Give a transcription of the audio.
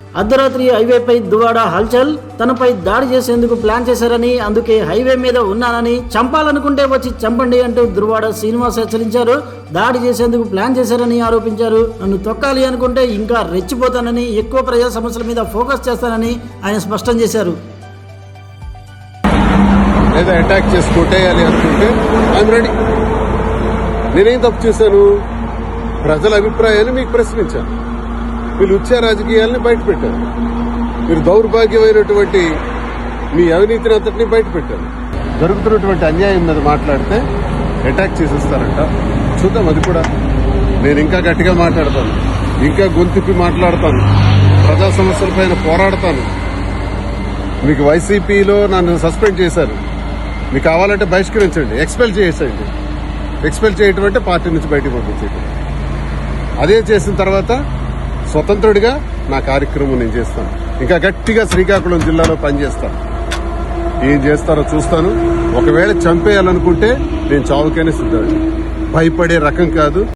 అర్ధరాత్రి హైవేపై దువాడ హల్చల్ తనపై దాడి చేసేందుకు ప్లాన్ చేశారని అందుకే హైవే మీద ఉన్నానని చంపాలనుకుంటే వచ్చి చంపండి అంటూ దుర్వాడ శ్రీనివాస్ హెచ్చరించారు. దాడి చేసేందుకు ప్లాన్ చేశారని ఆరోపించారు. నన్ను తొక్కాలి అనుకుంటే ఇంకా రెచ్చిపోతానని ఎక్కువ ప్రజా సమస్యల మీద ఫోకస్ చేస్తానని ఆయన స్పష్టం చేశారు. లేదా అటాక్ చేసి కొట్టేయాలి అనుకుంటే ఐఎమ్ రెడీ. నేనేం తప్పు చేశాను? ప్రజల అభిప్రాయాన్ని మీకు ప్రశ్నించాను. వీళ్ళు ఉచ్చ రాజకీయాల్ని బయట పెట్టారు. మీరు దౌర్భాగ్యమైనటువంటి మీ అవినీతిని అంతటిని బయట పెట్టారు. జరుగుతున్నటువంటి అన్యాయం మీద మాట్లాడితే అటాక్ చేసేస్తారంట. చూద్దాం అది కూడా నేను ఇంకా గట్టిగా మాట్లాడతాను. ఇంకా గొంతుపి మాట్లాడతాను. ప్రజా సమస్యలపైన పోరాడతాను. మీకు వైసీపీలో నన్ను సస్పెండ్ చేశారు. మీకు కావాలంటే బహిష్కరించండి. ఎక్స్పెల్ చేసేయండి. ఎక్స్పెల్ చేయటం అంటే పార్టీ నుంచి బయటకు పంపించేయటం. అదే చేసిన తర్వాత స్వతంత్రుడిగా నా కార్యక్రమం నేను చేస్తాను. ఇంకా గట్టిగా శ్రీకాకుళం జిల్లాలో పనిచేస్తాను. ఏం చేస్తారో చూస్తాను. ఒకవేళ చంపేయాలనుకుంటే నేను చావుకైనా సిద్ధం. భయపడే రకం కాదు.